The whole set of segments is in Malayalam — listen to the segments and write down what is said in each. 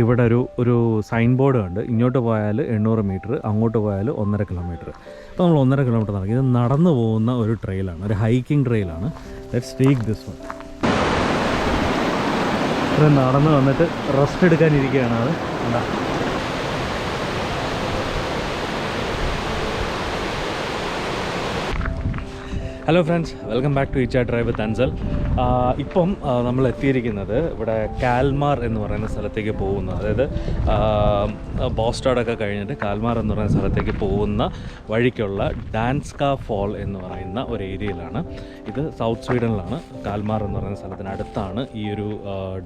ഇവിടെ ഒരു ഒരു സൈൻ ബോർഡ് ഉണ്ട്. ഇങ്ങോട്ട് പോയാൽ എണ്ണൂറ് മീറ്റർ അങ്ങോട്ട് പോയാൽ ഒന്നര കിലോമീറ്റർ അപ്പോൾ നമ്മൾ ഒന്നര കിലോമീറ്റർ നടക്കും. ഇത് നടന്നു പോകുന്ന ഒരു ട്രെയിലാണ് ഒരു ഹൈക്കിംഗ് ട്രെയിലാണ് ലെറ്റ്സ് ടേക്ക് ദിസ് വൺ ഇവിടെ നടന്ന് വന്നിട്ട് റെസ്റ്റ് എടുക്കാനിരിക്കുകയാണ് അത് എന്താ hello friends welcome back to ഇച്ചാ drive with Ansal ഇപ്പം നമ്മൾ എത്തിയിരിക്കുന്നത് ഇവിടെ കാൽമാർ എന്ന് പറയുന്ന സ്ഥലത്തേക്ക് പോകുന്ന അതായത് ബോസ്റ്റാഡൊക്കെ കഴിഞ്ഞിട്ട് കാൽമാർ എന്ന് പറയുന്ന സ്ഥലത്തേക്ക് പോകുന്ന വഴിക്കുള്ള ഡാൻസ്ക ഫോൾ എന്ന് പറയുന്ന ഒരു ഏരിയയിലാണ്. ഇത് സൗത്ത് സ്വീഡനിലാണ്. കാൽമാർ എന്ന് പറയുന്ന സ്ഥലത്തിനടുത്താണ് ഈ ഒരു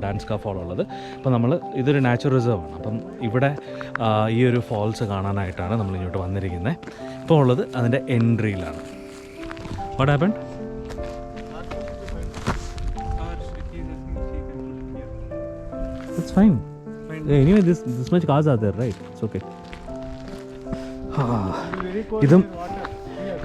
ഡാൻസ്ക ഫോൾ ഉള്ളത്. അപ്പോൾ നമ്മൾ ഇതൊരു നാച്ചുറൽ റിസർവ് ആണ് അപ്പം ഇവിടെ ഈ ഒരു ഫോൾസ് കാണാനായിട്ടാണ് നമ്മൾ ഇങ്ങോട്ട് വന്നിരിക്കുന്നത്. ഇപ്പോൾ ഉള്ളത് അതിന്റെ എൻട്രിയിലാണ്. What happened? It's fine. Anyway, this this much cars are there, right? It's okay. ഇതും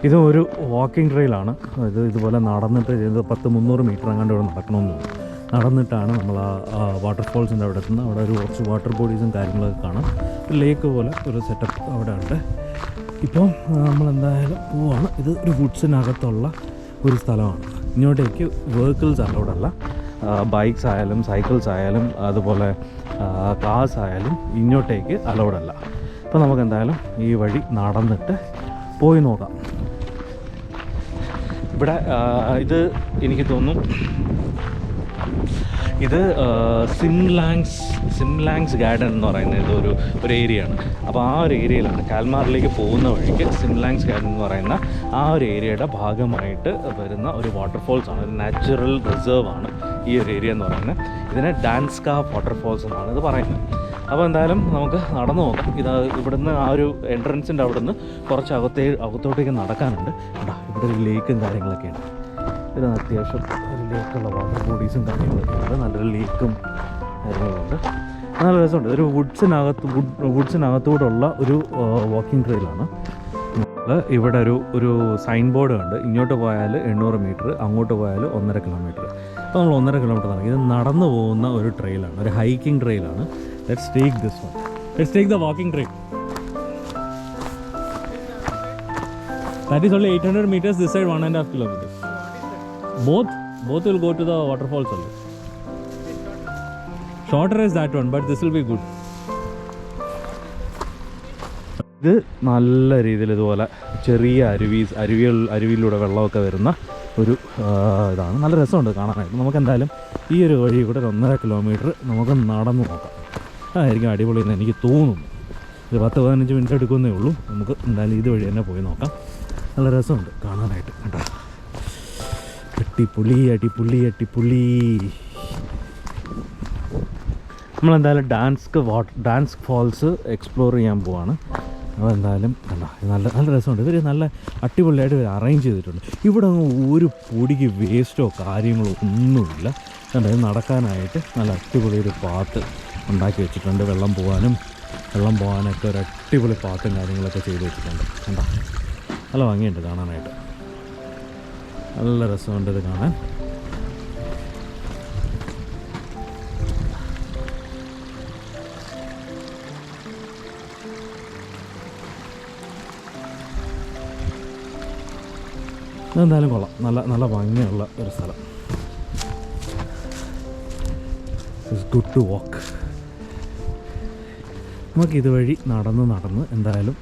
ഇതും ഒരു വാക്കിംഗ് ട്രെയിലാണ് ഇത് ഇതുപോലെ നടന്നിട്ട് ഇത് പത്ത് മുന്നൂറ് മീറ്റർ അങ്ങാണ്ട് ഇവിടെ നടക്കണമെന്ന് തോന്നുന്നു നടന്നിട്ടാണ് നമ്മൾ ആ വാട്ടർഫോൾസിന്റെ അവിടെ എത്തുന്നത് അവിടെ ഒരു കുറച്ച് വാട്ടർ ബോഡീസും കാര്യങ്ങളൊക്കെ കാണാം ലേക്ക് പോലെ ഒരു സെറ്റപ്പ് അവിടെ ഉണ്ട് ഇപ്പം നമ്മൾ എന്തായാലും പോവാണ്. ഇത് ഒരു വുഡ്സിനകത്തുള്ള ഒരു സ്ഥലമാണ്. ഇങ്ങോട്ടേക്ക് വെഹിക്കിൾസ് അലൗഡ് അല്ല. ബൈക്സ് ആയാലും സൈക്കിൾസ് ആയാലും അതുപോലെ കാർസ് ആയാലും ഇങ്ങോട്ടേക്ക് അലൗഡ് അല്ല. അപ്പോൾ നമുക്ക് എന്തായാലും ഈ വഴി നടന്നിട്ട് പോയി നോക്കാം. ഇവിടെ ഇത് എനിക്ക് തോന്നുന്നു ഇത് സിംലാങ്സ് സിംലാങ്സ് ഗാർഡൻ എന്ന് പറയുന്ന ഇത് ഒരു ഒരു ആണ്. അപ്പോൾ ആ ഒരു ഏരിയയിലാണ് കാൽമാറിലേക്ക് പോകുന്ന വഴിക്ക് സിംലാങ്സ് ഗാർഡൻ എന്ന് പറയുന്ന ആ ഒരു ഏരിയയുടെ ഭാഗമായിട്ട് വരുന്ന ഒരു വാട്ടർഫോൾസ് ആണ്. ഒരു നാച്ചുറൽ റിസർവ് ആണ് ഈ ഒരു ഏരിയ എന്ന് പറയുന്നത്. ഇതിനെ ഡാൻസ്ക വാട്ടർഫോൾസ് എന്നാണ് ഇത് പറയുന്നത്. അപ്പോൾ എന്തായാലും നമുക്ക് നടന്നു നോക്കാം. ഇത് ഇവിടുന്ന് ആ ഒരു എൻട്രൻസിന്റെ അവിടുന്ന് കുറച്ച് അകത്തേ അകത്തോട്ടേക്ക് നടക്കാനുണ്ട്. ഇവിടെ ഒരു ലേക്കും കാര്യങ്ങളൊക്കെ ഉണ്ട്. ഇത് അത്യാവശ്യം ഒരു ലേക്കുള്ള വാട്ടർ ബോഡീസും കാര്യങ്ങളൊക്കെ ഉണ്ട്. നല്ലൊരു ലേക്കും കാര്യങ്ങളുണ്ട് നല്ല രസമുണ്ട്. ഒരു വുഡ്സിനകത്ത് വുഡ് വുഡ്സിനകത്തൂടുള്ള ഒരു വാക്കിംഗ് ട്രെയിലാണ് ഇവിടെ ഒരു ഒരു സൈൻ ബോർഡ് ഉണ്ട് ഇങ്ങോട്ട് പോയാൽ എണ്ണൂറ് മീറ്റർ അങ്ങോട്ട് പോയാൽ ഒന്നര കിലോമീറ്റർ അപ്പോൾ നമ്മൾ ഒന്നര കിലോമീറ്റർ നടക്കും. ഇത് നടന്നു പോകുന്ന ഒരു ട്രെയിലാണ് ഒരു hiking ട്രെയിലാണ് let's take this one let's take the walking trail that is only eight hundred metres this side one and half kilometres both both will go to the waterfalls only. Shorter is that one but this will be good. ഇത് നല്ല രീതിയിൽ ഇതുപോലെ ചെറിയ അരുവി അരുവികൾ അരുവിയിലൂടെ വെള്ളമൊക്കെ വരുന്ന ഒരു ഇതാണ്. നല്ല രസമുണ്ട് കാണാനായിട്ട്. നമുക്ക് എന്തായാലും ഈ ഒരു വഴി കൂടെ ഒരു ഒന്നര കിലോമീറ്റർ നമുക്ക് നടന്നു നോക്കാം. അതായിരിക്കും അടിപൊളി എന്ന് എനിക്ക് തോന്നുന്നു. ഒരു പത്ത് പതിനഞ്ച് മിനിറ്റ് എടുക്കുന്നേ ഉള്ളൂ. നമുക്ക് എന്തായാലും ഇത് വഴി തന്നെ പോയി നോക്കാം. നല്ല രസമുണ്ട് കാണാനായിട്ട്. കേട്ടോ. അടിപൊളി അടിപൊളി അടിപൊളി. നമ്മളെന്തായാലും dance water dance falls explore ചെയ്യാൻ പോവാണ്. അപ്പോൾ എന്തായാലും കണ്ടോ നല്ല നല്ല രസമുണ്ട്. ഇവർ നല്ല അടിപൊളിയായിട്ട് ഇവർ അറേഞ്ച് ചെയ്തിട്ടുണ്ട്. ഇവിടെ ഒരു പൊടിക്ക് വേസ്റ്റോ കാര്യങ്ങളോ ഒന്നുമില്ല. കണ്ടോ നടക്കാനായിട്ട് നല്ല അടിപൊളി ഒരു പാത്ത് ഉണ്ടാക്കി വെച്ചിട്ടുണ്ട്. വെള്ളം പോകാനും വെള്ളം പോകാനൊക്കെ ഒരു അടിപൊളി പാത്തും കാര്യങ്ങളൊക്കെ ചെയ്ത് വെച്ചിട്ടുണ്ട്. കണ്ടോ? നല്ല ഭംഗിയുണ്ട് കാണാനായിട്ട്. നല്ല രസമുണ്ട് ഇത് കാണാൻ. എന്തായാലും കൊള്ളാം. നല്ല നല്ല ഭംഗിയുള്ള ഒരു സ്ഥലം. ഗുഡ് ടു വാക്ക് നമുക്ക് ഇതുവഴി നടന്ന് നടന്ന് എന്തായാലും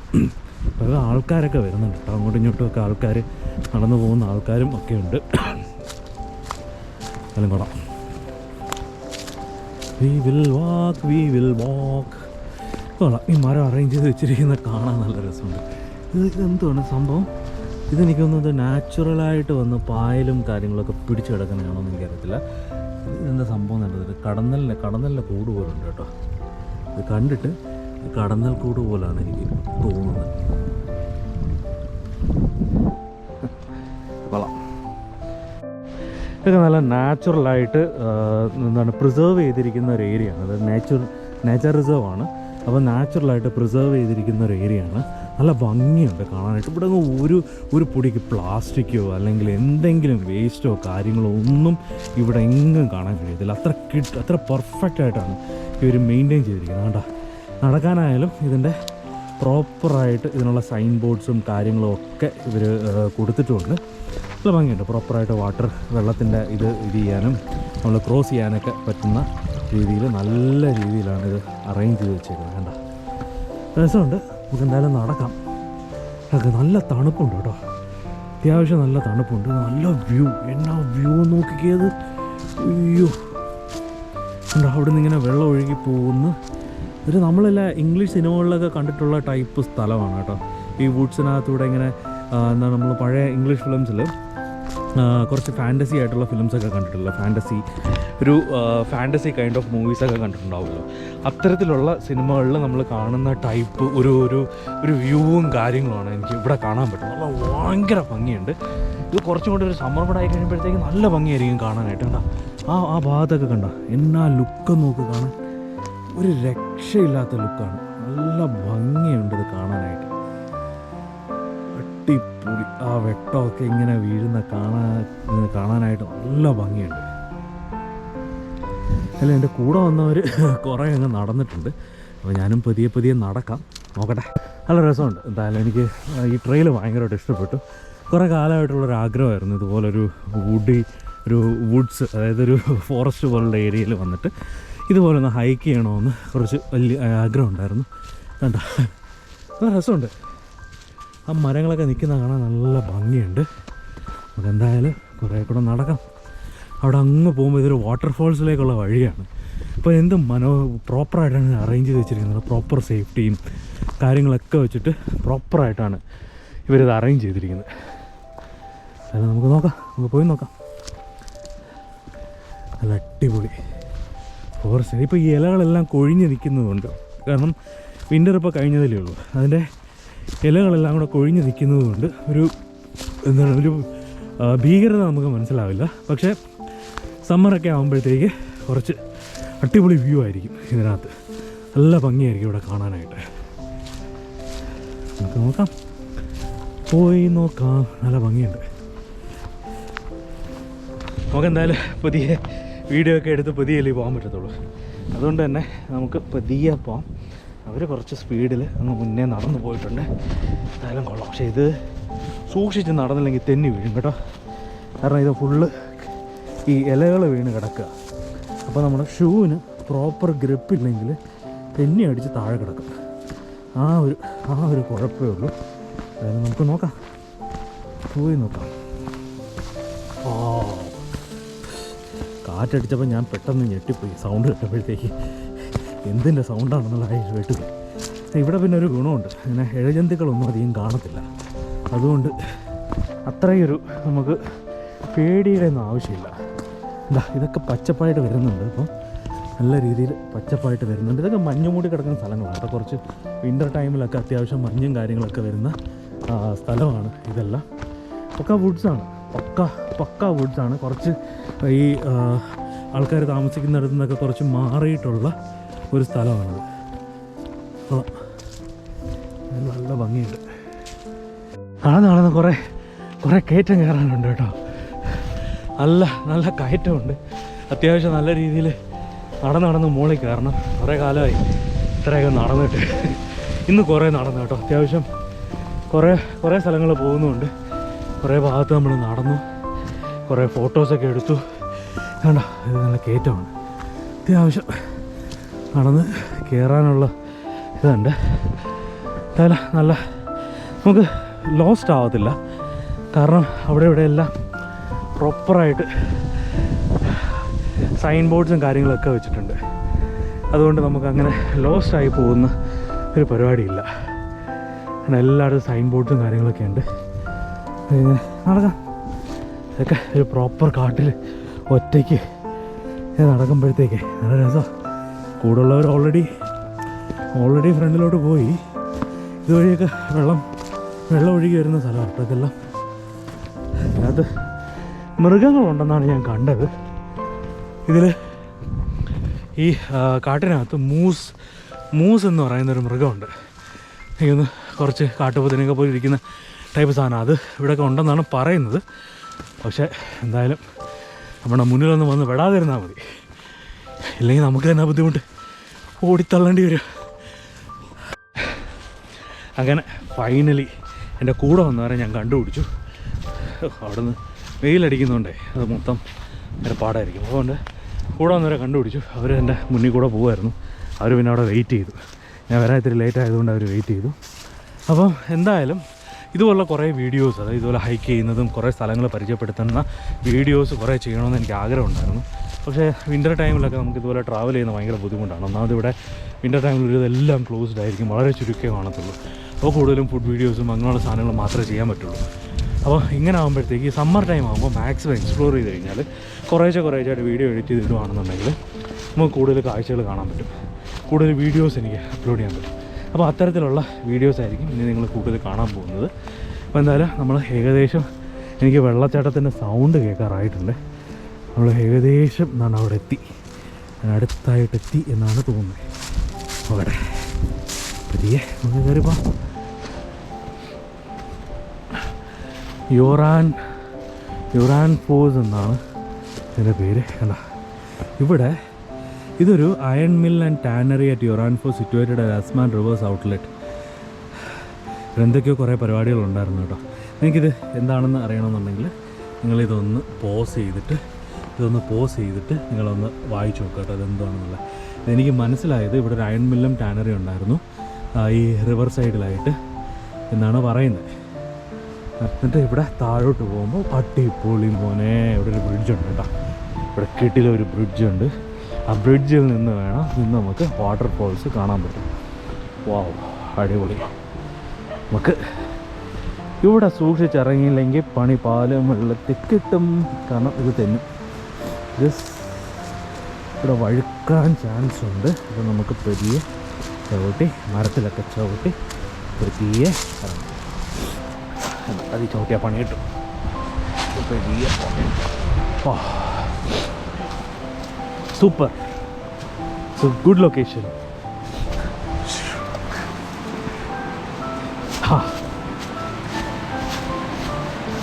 കുറേ ആൾക്കാരൊക്കെ വരുന്നുണ്ട്. അങ്ങോട്ടും ഇങ്ങോട്ടും ഒക്കെ ആൾക്കാർ നടന്നു പോകുന്ന ആൾക്കാരും ഒക്കെ ഉണ്ട്. കൊള്ളാം. We will walk we will walk ഈ മരം അറേഞ്ച് ചെയ്ത് വെച്ചിരിക്കുന്ന കാണാൻ നല്ല രസമുണ്ട്. ഇത് എന്താണ് സംഭവം? ഇതെനിക്ക് തോന്നുന്നത് നാച്ചുറലായിട്ട് വന്ന് പായലും കാര്യങ്ങളൊക്കെ പിടിച്ചു എന്ന് എനിക്കറിയത്തില്ല. ഇതെന്താ സംഭവം എന്നുള്ളത് കടന്നലിന്റെ കടന്നലിന്റെ കൂട് പോലെ ഉണ്ട് കേട്ടോ. ഇത് കണ്ടിട്ട് കടന്നൽ കൂട് പോലാണ് എനിക്ക് തോന്നുന്നത്. ഇതൊക്കെ നല്ല നാച്ചുറലായിട്ട് എന്താണ് പ്രിസേർവ് ചെയ്തിരിക്കുന്ന ഒരു ഏരിയ ആണ്. അത് നേച്ചർ നേച്ചർ റിസർവ് ആണ്. അപ്പോൾ നാച്ചുറലായിട്ട് പ്രിസേർവ് ചെയ്തിരിക്കുന്ന ഒരു ഏരിയ ആണ്. നല്ല ഭംഗിയുണ്ട് കാണാനായിട്ട്. ഇവിടെ ഒരു ഒരു പൊടിക്ക് പ്ലാസ്റ്റിക്കോ അല്ലെങ്കിൽ എന്തെങ്കിലും വേസ്റ്റോ കാര്യങ്ങളോ ഒന്നും ഇവിടെ എങ്ങും കാണാൻ കഴിയത്തില്ല. അത്ര കിട്ട് അത്ര പെർഫെക്റ്റ് ആയിട്ടാണ് ഇവർ മെയിന്റെയിൻ ചെയ്തിരിക്കുന്നത്. കേട്ടോ നടക്കാനായാലും ഇതിന്റെ പ്രോപ്പറായിട്ട് ഇതിനുള്ള സൈൻ ബോർഡ്സും കാര്യങ്ങളും ഒക്കെ ഇവർ കൊടുത്തിട്ടുമുണ്ട് നല്ല ഭംഗിയുണ്ട്. പ്രോപ്പറായിട്ട് വാട്ടർ വെള്ളത്തിന്റെ ഇത് ഇത് ചെയ്യാനും നമ്മൾ ക്രോസ് ചെയ്യാനൊക്കെ പറ്റുന്ന രീതിയിൽ നല്ല രീതിയിലാണ് ഇത് അറേഞ്ച് ചെയ്ത് വെച്ചേക്കുന്നത് കണ്ട? രസമുണ്ട്. എന്തായാലും നടക്കാം. അതൊക്കെ നല്ല തണുപ്പുണ്ട് കേട്ടോ. അത്യാവശ്യം നല്ല തണുപ്പുണ്ട്. നല്ല വ്യൂ. എന്നാ വ്യൂ നോക്കിയത് അയ്യോ. അവിടെ നിന്ന് ഇങ്ങനെ വെള്ളം ഒഴുകി പോകുന്നു ഒരു നമ്മളെല്ലാം ഇംഗ്ലീഷ് സിനിമകളിലൊക്കെ കണ്ടിട്ടുള്ള ടൈപ്പ് സ്ഥലമാണ് കേട്ടോ. ഈ വുഡ്സിനകത്തൂടെ ഇങ്ങനെ എന്താ നമ്മൾ പഴയ ഇംഗ്ലീഷ് ഫിലിംസിൽ കുറച്ച് ഫാന്റസി ആയിട്ടുള്ള ഫിലിംസൊക്കെ കണ്ടിട്ടുള്ള ഫാന്റസി ഒരു ഫാന്റസി കൈൻഡ് ഓഫ് മൂവീസൊക്കെ കണ്ടിട്ടുണ്ടാവുമല്ലോ. അത്തരത്തിലുള്ള സിനിമകളിൽ നമ്മൾ കാണുന്ന ടൈപ്പ് ഒരു ഒരു ഒരു വ്യൂവും കാര്യങ്ങളുമാണ് എനിക്ക് ഇവിടെ കാണാൻ പറ്റുന്നത്. നല്ല ഭയങ്കര ഭംഗിയുണ്ട്. ഇത് കുറച്ചും കൂടി ഒരു സമ്മർ കൂടെ ആയി കഴിയുമ്പോഴത്തേക്ക് നല്ല ഭംഗിയായിരിക്കും കാണാനായിട്ട് കണ്ട. ആ ആ ഭാഗത്തൊക്കെ കണ്ട. എന്നാ ലുക്ക് നോക്ക് കാണാൻ. ഒരു രക്ഷയില്ലാത്ത ലുക്കാണ്. നല്ല ഭംഗിയുണ്ട് ഇത് കാണാനായിട്ട്. അടിപൊളി. ആ വെട്ടമൊക്കെ ഇങ്ങനെ വീഴുന്ന കാണാൻ കാണാനായിട്ട് നല്ല ഭംഗിയുണ്ട്. അല്ല എന്റെ കൂടെ വന്നവർ കുറേ അങ്ങ് നടന്നിട്ടുണ്ട്. അപ്പോൾ ഞാനും പതിയെ പതിയെ നടക്കാം. നോക്കട്ടെ. നല്ല രസമുണ്ട്. എന്തായാലും എനിക്ക് ഈ ട്രെയിൽ ഭയങ്കരമായിട്ട് ഇഷ്ടപ്പെട്ടു. കുറേ കാലമായിട്ടുള്ളൊരു ആഗ്രഹമായിരുന്നു ഇതുപോലൊരു വുഡി ഒരു വുഡ്സ് അതായത് ഒരു ഫോറസ്റ്റ് പോലുള്ള ഏരിയയിൽ വന്നിട്ട്. ഇതുപോലെ ഒന്ന് ഹൈക്ക് ചെയ്യണമെന്ന് കുറച്ച് വലിയ ആഗ്രഹം ഉണ്ടായിരുന്നു. കണ്ട? നല്ല രസമുണ്ട്. ആ മരങ്ങളൊക്കെ നിൽക്കുന്ന കാണാൻ നല്ല ഭംഗിയുണ്ട്. നമുക്ക് എന്തായാലും കുറേ കൂടെ നടക്കാം. അവിടെ അങ്ങ് പോകുമ്പോൾ ഇതൊരു വാട്ടർഫോൾസിലേക്കുള്ള വഴിയാണ്. അപ്പോൾ എന്ത് മനോ പ്രോപ്പറായിട്ടാണ് അറേഞ്ച് ചെയ്ത് വെച്ചിരിക്കുന്നത്. പ്രോപ്പർ സേഫ്റ്റിയും കാര്യങ്ങളൊക്കെ വെച്ചിട്ട് പ്രോപ്പറായിട്ടാണ് ഇവരിത് അറേഞ്ച് ചെയ്തിരിക്കുന്നത്. അത് നമുക്ക് നോക്കാം. നമുക്ക് പോയി നോക്കാം. നല്ല അടിപൊളി. ഫോറസ്റ്റ് ഇപ്പോൾ ഈ ഇലകളെല്ലാം കൊഴിഞ്ഞ് നിൽക്കുന്നതുകൊണ്ട് കാരണം വിന്റർ ഇപ്പോൾ കഴിഞ്ഞതല്ലേ ഉള്ളൂ. അതിന്റെ ഇലകളെല്ലാം കൂടെ കൊഴിഞ്ഞ് നിൽക്കുന്നതുകൊണ്ട് ഒരു എന്താണ് ഒരു ഭീകരത നമുക്ക് മനസ്സിലാവില്ല. പക്ഷേ സമ്മറൊക്കെ ആകുമ്പോഴത്തേക്ക് കുറച്ച് അടിപൊളി വ്യൂ ആയിരിക്കും ഇതിനകത്ത്. നല്ല ഭംഗിയായിരിക്കും ഇവിടെ കാണാനായിട്ട്. നമുക്ക് നോക്കാം. പോയി നോക്കാം. നല്ല ഭംഗിയുണ്ട്. നമുക്ക് എന്തായാലും പുതിയ വീഡിയോ ഒക്കെ എടുത്ത് പതിയല്ലേ പോകാൻ പറ്റത്തുള്ളൂ. അതുകൊണ്ട് തന്നെ നമുക്ക് പതിയെ പോകാം അവർ കുറച്ച് സ്പീഡിൽ അങ്ങ് മുന്നേ നടന്നു പോയിട്ടുണ്ട്. എന്തായാലും കൊള്ളാം. പക്ഷേ ഇത് സൂക്ഷിച്ച് നടന്നില്ലെങ്കിൽ തെന്നി വീഴും കേട്ടോ. കാരണം ഇത് ഫുള്ള് ഈ ഇലകൾ വീണ് കിടക്കുക. അപ്പോൾ നമ്മുടെ ഷൂവിന് പ്രോപ്പർ ഗ്രിപ്പ് ഗ്രിപ്പില്ലെങ്കിൽ തെന്നി അടിച്ച് താഴെ കിടക്കും. ആ ഒരു ആ ഒരു കുഴപ്പമേ ഉള്ളൂ. അതായത് നമുക്ക് നോക്കാം. പോയി നോക്കാം. ഓ കാറ്റടിച്ചപ്പോൾ ഞാൻ പെട്ടെന്ന് ഞെട്ടിപ്പോയി സൗണ്ട് കേട്ടപ്പോഴത്തേക്ക്. എന്തിന്റെ സൗണ്ടാണെന്നുള്ള കേട്ടു. ഇവിടെ പിന്നെ ഒരു ഗുണമുണ്ട്. അങ്ങനെ ഇഴജന്തുക്കളൊന്നും അധികം കാണത്തില്ല. അതുകൊണ്ട് അത്രയൊരു നമുക്ക് പേടിയുടെ ഒന്നും ആവശ്യമില്ല. എന്താ ഇതൊക്കെ പച്ചപ്പായിട്ട് വരുന്നുണ്ട് ഇപ്പം. നല്ല രീതിയിൽ പച്ചപ്പായിട്ട് വരുന്നുണ്ട്. ഇതൊക്കെ മഞ്ഞ് മൂടി കിടക്കുന്ന സ്ഥലങ്ങളാണ്. അപ്പോൾ കുറച്ച് വിന്റർ ടൈമിലൊക്കെ അത്യാവശ്യം മഞ്ഞും കാര്യങ്ങളൊക്കെ വരുന്ന സ്ഥലമാണ് ഇതെല്ലാം. ഒക്കെ വുഡ്സാണ് പക്ക പക്ക വുഡ്സാണ് കുറച്ച് ഈ ആൾക്കാർ താമസിക്കുന്നിടത്തു നിന്നൊക്കെ കുറച്ച് മാറിയിട്ടുള്ള ഒരു സ്ഥലമാണത്. നല്ല ഭംഗിയുണ്ട്. കാണുന്ന നടന്ന് കുറേ കുറേ കയറ്റം കയറാനുണ്ട് കേട്ടോ. നല്ല നല്ല കയറ്റമുണ്ട്. അത്യാവശ്യം നല്ല രീതിയിൽ നടന്ന് നടന്ന് മുകളിൽ കയറണം. കുറേ കാലമായി ഇത്രയൊക്കെ നടന്നിട്ട്. ഇന്ന് കുറേ നടന്നു കേട്ടോ. അത്യാവശ്യം കുറേ കുറേ സ്ഥലങ്ങൾ പോകുന്നുണ്ട്. കുറേ ഭാഗത്ത് നമ്മൾ നടന്നു. കുറേ ഫോട്ടോസൊക്കെ എടുത്തു. വേണ്ട ഇത് നല്ല കയറ്റമാണ്. അത്യാവശ്യം നടന്ന് കയറാനുള്ള ഇതുണ്ട്. എന്തായാലും നല്ല നമുക്ക് ലോസ്റ്റ് ആവത്തില്ല. കാരണം അവിടെ ഇവിടെ എല്ലാം പ്രോപ്പറായിട്ട് സൈൻ ബോർഡ്സും കാര്യങ്ങളൊക്കെ വെച്ചിട്ടുണ്ട്. അതുകൊണ്ട് നമുക്ക് അങ്ങനെ ലോസ്റ്റ് ആയി പോകുന്ന ഒരു പരിപാടിയില്ല. കാരണം എല്ലായിടത്തും സൈൻ ബോർഡ്സും കാര്യങ്ങളൊക്കെ ഉണ്ട്. നടക്കാം. ഇതൊക്കെ ഒരു പ്രോപ്പർ കാട്ടിൽ ഒറ്റയ്ക്ക് നടക്കുമ്പോഴത്തേക്ക്. നല്ല രസം. കൂടുള്ളവർ ഓൾറെഡി ഓൾറെഡി ഫ്രണ്ടിലോട്ട് പോയി. ഇതുവഴിയൊക്കെ വെള്ളം വെള്ളം ഒഴുകി വരുന്ന സ്ഥലമാണ് കേട്ടോ അത് മൃഗങ്ങളുണ്ടെന്നാണ് ഞാൻ കണ്ടത്. ഇതിൽ ഈ കാട്ടിനകത്ത് മൂസ് മൂസ് എന്ന് പറയുന്നൊരു മൃഗമുണ്ട്. എനിക്കൊന്ന് കുറച്ച് കാട്ടുപോത്തിനൊക്കെ പോയി ഇരിക്കുന്ന ടൈപ്പ് സാധനം. അത് ഇവിടെയൊക്കെ ഉണ്ടെന്നാണ് പറയുന്നത്. പക്ഷേ എന്തായാലും നമ്മുടെ മുന്നിലൊന്ന് വന്ന് വിടാതിരുന്നാൽ മതി. ഇല്ലെങ്കിൽ നമുക്ക് തന്നെ ബുദ്ധിമുട്ട് ഓടിത്തള്ളേണ്ടി വരും. അങ്ങനെ ഫൈനലി എന്റെ കൂടെ വന്നവരെ ഞാൻ കണ്ടുപിടിച്ചു. അവിടെ നിന്ന് വെയിലടിക്കുന്നുണ്ടേ അത് മൊത്തം എന്റെ പാടായിരിക്കും. അതുകൊണ്ട് കൂടെ വന്നവരെ കണ്ടുപിടിച്ചു. അവർ എന്റെ മുന്നിൽ കൂടെ പോകുമായിരുന്നു അവർ പിന്നെ അവിടെ വെയിറ്റ് ചെയ്തു. ഞാൻ വരാൻ ഇത്തിരി ലേറ്റ് ആയതുകൊണ്ട് അവർ വെയിറ്റ് ചെയ്തു. അപ്പം എന്തായാലും ഇതുപോലുള്ള കുറേ വീഡിയോസ് അതായത് ഇതുപോലെ ഹൈക്ക് ചെയ്യുന്നതും കുറേ സ്ഥലങ്ങൾ പരിചയപ്പെടുത്തുന്ന വീഡിയോസ് കുറേ ചെയ്യണമെന്ന് എനിക്ക് ആഗ്രഹമുണ്ടായിരുന്നു. പക്ഷേ വിന്റർ ടൈമിലൊക്കെ നമുക്ക് ഇതുപോലെ ട്രാവൽ ചെയ്യുന്ന ഭയങ്കര ബുദ്ധിമുട്ടാണ്. ഒന്നാമത് ഇവിടെ വിന്റർ ടൈമിൽ ഇതെല്ലാം ക്ലോസ്ഡ് ആയിരിക്കും വളരെ ചുരുക്കേ കാണത്തുള്ളൂ. അപ്പോൾ കൂടുതലും ഫുഡ് വീഡിയോസും അങ്ങനെയുള്ള സാധനങ്ങൾ മാത്രമേ ചെയ്യാൻ പറ്റുള്ളൂ. അപ്പോൾ ഇങ്ങനെ ആകുമ്പോഴത്തേക്ക് സമ്മർ ടൈം ആകുമ്പോൾ മാക്സിമം എക്സ്പ്ലോർ ചെയ്ത് കഴിഞ്ഞാൽ കുറേശ്ശെ കുറേശ്ശായിട്ട് വീഡിയോ എഡിറ്റ് ചെയ്ത് വിടുവാണെന്നുണ്ടെങ്കിൽ നമുക്ക് കൂടുതൽ കാഴ്ചകൾ കാണാൻ പറ്റും. കൂടുതൽ വീഡിയോസ് എനിക്ക് അപ്ലോഡ് ചെയ്യാൻ പറ്റും. അപ്പോൾ അത്തരത്തിലുള്ള വീഡിയോസ് ആയിരിക്കും ഇനി നിങ്ങൾ കൂടുതൽ കാണാൻ പോകുന്നത്. അപ്പോൾ എന്തായാലും നമ്മൾ ഏകദേശം എനിക്ക് വെള്ളച്ചാട്ടത്തിന്റെ സൗണ്ട് കേൾക്കാറായിട്ടുണ്ട്. നമ്മൾ ഏകദേശം എന്നാണ് അവിടെ എത്തി. അടുത്തായിട്ട് എത്തി എന്നാണ് തോന്നുന്നത്. അവിടെ പതിയെ നമുക്ക് കയറിപ്പോ. യുറാൻ യുറാൻ ഫോസ് എന്നാണ് ഇതിന്റെ പേര്. കണ്ട? ഇവിടെ ഇതൊരു iron mill and tannery at യുറാൻഫോ situated at അസ്മാൻ റിവേഴ്സ് ഔട്ട്ലെറ്റ് എന്തൊക്കെയോ കുറേ പരിപാടികളുണ്ടായിരുന്നു കേട്ടോ. നിങ്ങൾക്കിത് എന്താണെന്ന് അറിയണമെന്നുണ്ടെങ്കിൽ നിങ്ങളിതൊന്ന് പോസ് ചെയ്തിട്ട് ഇതൊന്ന് പോസ് ചെയ്തിട്ട് നിങ്ങളൊന്ന് വായിച്ചു നോക്കുക കേട്ടോ അതെന്താണെന്നുള്ളത് എനിക്ക് മനസ്സിലായത് ഇവിടെ ഒരു അയൺ മില്ലും ടാനറി ഉണ്ടായിരുന്നു. ഈ റിവർ സൈഡിലായിട്ട് എന്നാണ് പറയുന്നത്. എന്നിട്ട് ഇവിടെ താഴോട്ട് പോകുമ്പോൾ അടിപൊളി മോനെ. ഇവിടെ ഒരു ബ്രിഡ്ജ് ഉണ്ട് കേട്ടോ. ഇവിടെ കെട്ടിലൊരു ബ്രിഡ്ജ് ഉണ്ട്. ആ ബ്രിഡ്ജിൽ നിന്ന് വേണം ഇന്ന് നമുക്ക് വാട്ടർഫോൾസ് കാണാൻ പറ്റും. വാവ് അടിപൊളി. നമുക്ക് ഇവിടെ സൂക്ഷിച്ചിറങ്ങിയില്ലെങ്കിൽ പണി പാലും വെള്ളത്തിൽ കിട്ടും. കാരണം ഇത് തെന്നും ഇത് ഇവിടെ വഴുക്കാൻ ചാൻസ് ഉണ്ട്. ഇത് നമുക്ക് പെരിയെ ചവിട്ടി മരത്തിലൊക്കെ ചവിട്ടി പെരിയെ അത് ചവിട്ടിയാൽ പണി കിട്ടും. പെരിയ വാ സൂപ്പർ ഗുഡ് ലൊക്കേഷൻ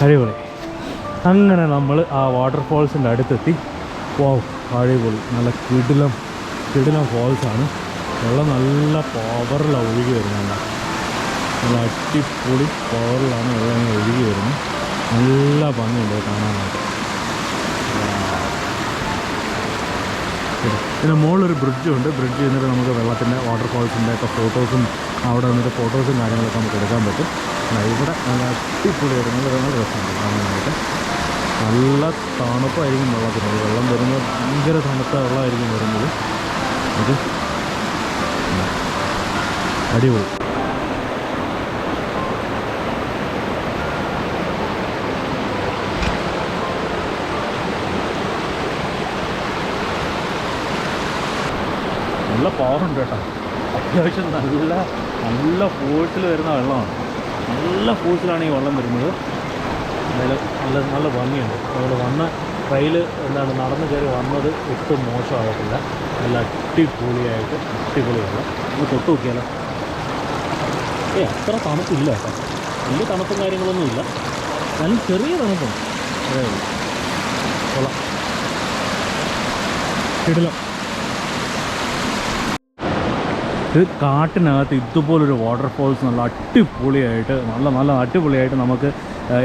അടിപൊളി. അങ്ങനെ നമ്മൾ ആ വാട്ടർഫോൾസിന്റെ അടുത്തെത്തി. വാവ് അടിപൊളി. നല്ല കിടിലം കിടിലം ഫോൾസാണ് വെള്ളം നല്ല പവറിലാണ് ഒഴുകി വരുന്നുണ്ട്. നല്ല അടിപൊളി പവറിലാണ് വെള്ളം ഒഴുകി വരുന്നത്. നല്ല ഭംഗിയുണ്ട് കാണാനായിട്ട്. പിന്നെ മുകളിലൊരു ബ്രിഡ്ജും ഉണ്ട്. ബ്രിഡ്ജ് എന്നിട്ട് നമുക്ക് വെള്ളത്തിന്റെ വാട്ടർഫോൾസിന്റെ ഒക്കെ ഫോട്ടോസും അവിടെ നിന്നിട്ട് ഫോട്ടോസും കാര്യങ്ങളൊക്കെ നമുക്ക് എടുക്കാൻ പറ്റും. ഇവിടെ നല്ല അടിപൊളിയായിട്ട് നല്ല നല്ല രസമുണ്ട് കാണാനായിട്ട്. നല്ല തണുപ്പായിരിക്കും വെള്ളത്തിന്. വെള്ളം വരുന്നത് ഭയങ്കര തണുത്ത വെള്ളമായിരിക്കും വരുന്നത്. അത് അടിപൊളി നല്ല പവറുണ്ട് കേട്ടോ. അത്യാവശ്യം നല്ല നല്ല ഫോഴ്സിൽ വരുന്ന വെള്ളമാണ്. നല്ല ഫോഴ്സിലാണ് ഈ വെള്ളം വരുന്നത്. എന്തായാലും നല്ല നല്ല ഭംഗിയുണ്ട്. നമ്മൾ വന്ന ട്രെയിൽ എന്താണ് നടന്നു കയറി വന്നത് ഒട്ടും മോശമാകത്തില്ല. നല്ല അടിപൊളിയായിട്ട് അടിപൊളി വെള്ളം. ഒന്ന് തൊട്ട് നോക്കിയാലോ? ഏ അത്ര തണുപ്പില്ല കേട്ടോ. വലിയ തണുപ്പും കാര്യങ്ങളൊന്നും ഇല്ല. നല്ല ചെറിയ തണുപ്പുണ്ട്. അതേ. കൊള്ളാം. കിടിലം ഇത് കാട്ടിനകത്ത് ഇതുപോലൊരു വാട്ടർഫോൾസ് നല്ല അടിപൊളിയായിട്ട് നല്ല നല്ല അടിപൊളിയായിട്ട് നമുക്ക്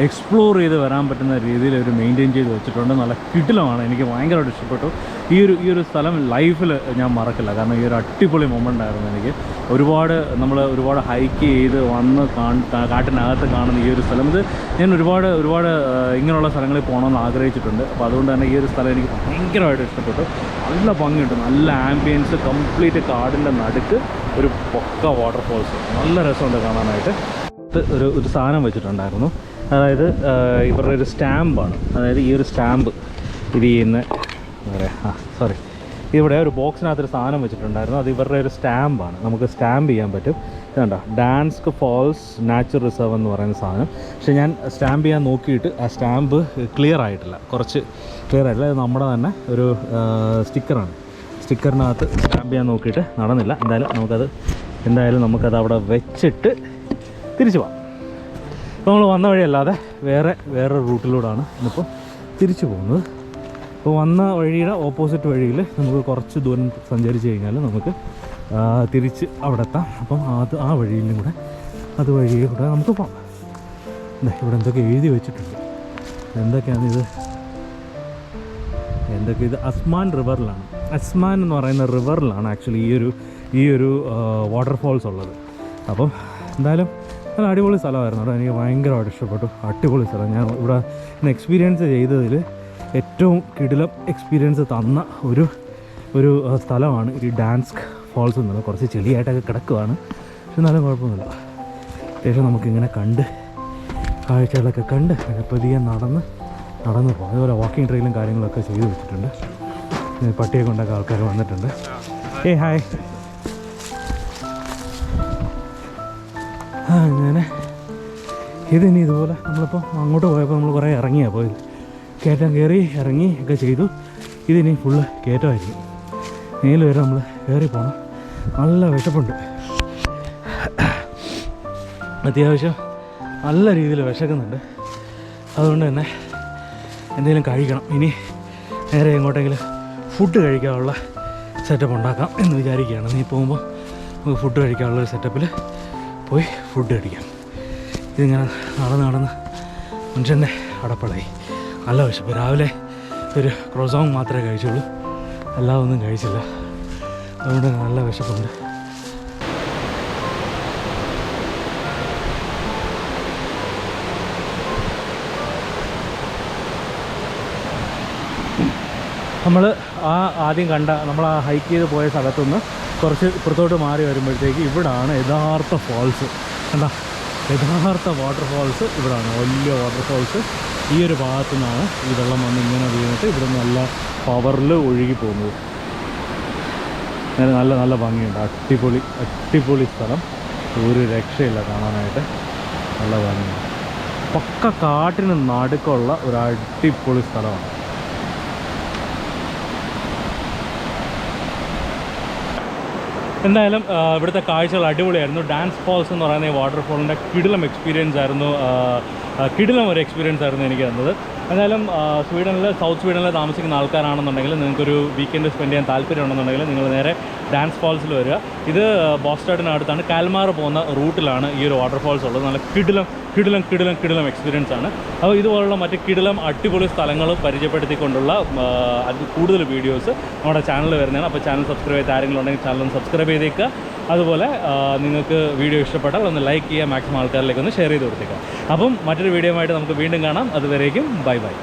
എക്സ്പ്ലോർ ചെയ്ത് വരാൻ പറ്റുന്ന രീതിയിൽ അവർ മെയിന്റെയിൻ ചെയ്ത് വെച്ചിട്ടുണ്ട്. നല്ല കിടിലമാണ്. എനിക്ക് ഭയങ്കരമായിട്ട് ഇഷ്ടപ്പെട്ടു. ഈ ഒരു ഈ ഒരു സ്ഥലം ലൈഫിൽ ഞാൻ മറക്കില്ല. കാരണം ഈ ഒരു അടിപൊളി മൊമെന്റ് ആയിരുന്നു എനിക്ക്. ഒരുപാട് നമ്മൾ ഒരുപാട് ഹൈക്ക് ചെയ്ത് വന്ന് കാട്ടിനകത്ത് കാണുന്ന ഈ ഒരു സ്ഥലം. ഇത് ഞാൻ ഒരുപാട് ഒരുപാട് ഇങ്ങനെയുള്ള സ്ഥലങ്ങളിൽ പോകണമെന്ന് ആഗ്രഹിച്ചിട്ടുണ്ട്. അപ്പോൾ അതുകൊണ്ട് തന്നെ ഈ ഒരു സ്ഥലം എനിക്ക് ഭയങ്കരമായിട്ട് ഇഷ്ടപ്പെട്ടു. നല്ല ഭംഗിയുണ്ട്. നല്ല ആംബിയൻസ് കംപ്ലീറ്റ് കാടിന്റെ നടുക്ക് ഒരു പൊക്ക വാട്ടർഫോൾസ് നല്ല രസമുണ്ട് കാണാനായിട്ട്. ഒരു ഒരു സാധനം വെച്ചിട്ടുണ്ടായിരുന്നു. അതായത് ഇവരുടെ ഒരു സ്റ്റാമ്പാണ്. അതായത് ഈ ഒരു സ്റ്റാമ്പ് ഇത് ചെയ്യുന്ന ആ സോറി ഇവിടെ ഒരു ബോക്സിനകത്തൊരു സാധനം വെച്ചിട്ടുണ്ടായിരുന്നു. അത് ഇവരുടെ ഒരു സ്റ്റാമ്പാണ്. നമുക്ക് സ്റ്റാമ്പ് ചെയ്യാൻ പറ്റും. ഇതുണ്ട ഡാൻസ്ക് ഫോൾസ് നാച്ചുറൽ റിസർവ് എന്ന് പറയുന്ന സാധനം. പക്ഷെ ഞാൻ സ്റ്റാമ്പ് ചെയ്യാൻ നോക്കിയിട്ട് ആ സ്റ്റാമ്പ് ക്ലിയർ ആയിട്ടില്ല. കുറച്ച് ക്ലിയർ ആയിട്ടില്ല. ഇത് നമ്മുടെ തന്നെ ഒരു സ്റ്റിക്കറാണ്. സ്റ്റിക്കറിനകത്ത് സ്റ്റാമ്പ് ചെയ്യാൻ നോക്കിയിട്ട് നടന്നില്ല. എന്തായാലും നമുക്കത് എന്തായാലും നമുക്കത് അവിടെ വെച്ചിട്ട് തിരിച്ചു പോവാം. നമ്മൾ വന്ന വഴിയല്ലാതെ വേറെ വേറെ റൂട്ടിലൂടെയാണ് ഇന്നിപ്പോൾ തിരിച്ചു പോകുന്നത്. അപ്പോൾ വന്ന വഴിയുടെ ഓപ്പോസിറ്റ് വഴിയിൽ നമുക്ക് കുറച്ച് ദൂരം സഞ്ചരിച്ച് കഴിഞ്ഞാൽ നമുക്ക് തിരിച്ച് അവിടെ എത്താം. അപ്പം അത് ആ വഴിയിലും കൂടെ അത് വഴിയിൽ കൂടെ നമുക്ക് പോകാം. ഇവിടെ എന്തൊക്കെ എഴുതി വെച്ചിട്ടുണ്ട്. എന്തൊക്കെയാണ് ഇത്? എന്തൊക്കെ ഇത്? അസ്മാൻ റിവറിലാണ്. അസ്മാൻ എന്ന് പറയുന്ന റിവറിലാണ് ആക്ച്വലി ഈ ഒരു ഈ ഒരു വാട്ടർഫോൾസ് ഉള്ളത്. അപ്പം എന്തായാലും നല്ല അടിപൊളി സ്ഥലമായിരുന്നു. അവിടെ എനിക്ക് ഭയങ്കരമായിട്ട് ഇഷ്ടപ്പെട്ടു. അടിപൊളി സ്ഥലം. ഞാൻ ഇവിടെ ഇന്ന് എക്സ്പീരിയൻസ് ചെയ്തതിൽ ഏറ്റവും കിടിലം എക്സ്പീരിയൻസ് തന്ന ഒരു ഒരു സ്ഥലമാണ് ഈ ഡാൻസ് ഫോൾസ് എന്നുള്ളത് കുറച്ച് ചെളിയായിട്ടൊക്കെ കിടക്കുവാണ്. പക്ഷെ എന്നാലും കുഴപ്പമൊന്നുമില്ല. അത്യാവശ്യം നമുക്കിങ്ങനെ കണ്ട് കാഴ്ചകളൊക്കെ കണ്ട് പതിയെ നടന്ന് നടന്നു പോകും. അതുപോലെ വാക്കിംഗ് ട്രെയിലും കാര്യങ്ങളൊക്കെ ചെയ്തു വെച്ചിട്ടുണ്ട്. പട്ടിയെ കൊണ്ടൊക്കെ ആൾക്കാർ വന്നിട്ടുണ്ട്. ഏ ഹായ് അങ്ങനെ ഇതിനി ഇതുപോലെ നമ്മളിപ്പോൾ അങ്ങോട്ട് പോയപ്പോൾ നമ്മൾ കുറേ ഇറങ്ങിയാണ് പോയത്. കയറ്റം കയറി ഇറങ്ങി ഒക്കെ ചെയ്തു. ഇതിനി ഫുള്ള് കയറ്റമായിരിക്കും. മേൽ വരെ നമ്മൾ കയറി പോകണം നല്ല വിശപ്പുണ്ട്. അത്യാവശ്യം നല്ല രീതിയിൽ വിശക്കുന്നുണ്ട്. അതുകൊണ്ട് തന്നെ എന്തെങ്കിലും കഴിക്കണം. ഇനി നേരെ എങ്ങോട്ടെങ്കിലും ഫുഡ് കഴിക്കാനുള്ള സെറ്റപ്പ് ഉണ്ടാക്കാം എന്ന് വിചാരിക്കുകയാണ്. നീ പോകുമ്പോൾ നമുക്ക് ഫുഡ് കഴിക്കാനുള്ള ഒരു സെറ്റപ്പിൽ പോയി ഫുഡ് കഴിക്കാം ഇതിങ്ങനെ നടന്ന് നടന്ന് മനുഷ്യന്റെ അടപ്പളായി. നല്ല വിശപ്പ്. രാവിലെ ഒരു ക്രോസോങ് മാത്രമേ കഴിച്ചുള്ളൂ. അല്ലാതെ ഒന്നും കഴിച്ചില്ല. അതുകൊണ്ട് നല്ല വിശപ്പുണ്ട്. നമ്മൾ ആ ആദ്യം കണ്ട നമ്മൾ ആ ഹൈക്ക് ചെയ്ത് പോയ സ്ഥലത്തുനിന്ന് കുറച്ച് ഇപ്പുറത്തോട്ട് മാറി വരുമ്പോഴത്തേക്ക് ഇവിടാണ് യഥാർത്ഥ ഫോൾസ് കണ്ട? യഥാർത്ഥ വാട്ടർഫോൾസ് ഇവിടാണ്. വലിയ വാട്ടർഫോൾസ് ഈ ഒരു ഭാഗത്തു നിന്നാണ് ഈ വെള്ളം വന്ന് ഇങ്ങനെ വീണിട്ട് ഇവിടെ നല്ല പവറിൽ ഒഴുകി പോകുന്നത്. നല്ല നല്ല ഭംഗിയുണ്ട്. അടിപൊളി അടിപൊളി സ്ഥലം. ഒരു രക്ഷയില്ല കാണാനായിട്ട്. നല്ല ഭംഗിയുണ്ട്. പക്ക കാട്ടിന് നടുക്കുള്ള ഒരു അടിപൊളി സ്ഥലമാണ്. എന്തായാലും ഇവിടുത്തെ കാഴ്ചകൾ അടിപൊളിയായിരുന്നു. ഡാൻസ് ഫോൾസ് എന്ന് പറയുന്ന ഈ വാട്ടർഫോളിന്റെ കിടിലം എക്സ്പീരിയൻസ് ആയിരുന്നു. കിടിലം ഒരു എക്സ്പീരിയൻസ് ആയിരുന്നു എനിക്ക് തന്നത്. എന്തായാലും സ്വീഡനിൽ സൗത്ത് സ്വീഡനിൽ താമസിക്കുന്ന ആൾക്കാരാണെന്നുണ്ടെങ്കിൽ നിങ്ങൾക്കൊരു വീക്കെൻഡ് സ്പെൻഡ് ചെയ്യാൻ താല്പര്യമുണ്ടെന്നുണ്ടെങ്കിൽ നിങ്ങൾ നേരെ ഡാൻസ് ഫോൾസിൽ വരിക. ഇത് ബോസ്റ്റേഡിനടുത്താണ് കാൽമാർ പോകുന്ന റൂട്ടിലാണ് ഈ ഒരു വാട്ടർഫോൾസ് ഉള്ളത്. നല്ല കിടിലം കിടിലം കിടിലം കിടിലം എക്സ്പീരിയൻസ് ആണ്. അപ്പോൾ ഇതുപോലുള്ള മറ്റ് കിടിലം അടിപൊളി സ്ഥലങ്ങൾ പരിചയപ്പെടുത്തിക്കൊണ്ടുള്ള കൂടുതൽ വീഡിയോസ് നമ്മുടെ ചാനലിൽ വരുന്നതാണ്. അപ്പോൾ ചാനൽ സബ്സ്ക്രൈബ് ചെയ്ത് ആരെങ്കിലും ഉണ്ടെങ്കിൽ ചാനൽ സബ്സ്ക്രൈബ് ചെയ്തേക്കുക അതുപോലെ നിങ്ങൾക്ക് വീഡിയോ ഇഷ്ടപ്പെട്ടാൽ ഒന്ന് ലൈക്ക് ചെയ്യുക മാക്സിമം ആൾക്കാരിലേക്ക് ഒന്ന് ഷെയർ ചെയ്ത് കൊടുത്തേക്കാം അപ്പം മറ്റൊരു വീഡിയോ ആയിട്ട് നമുക്ക് വീണ്ടും കാണാം. അതുവരേക്കും ബൈ ബൈ.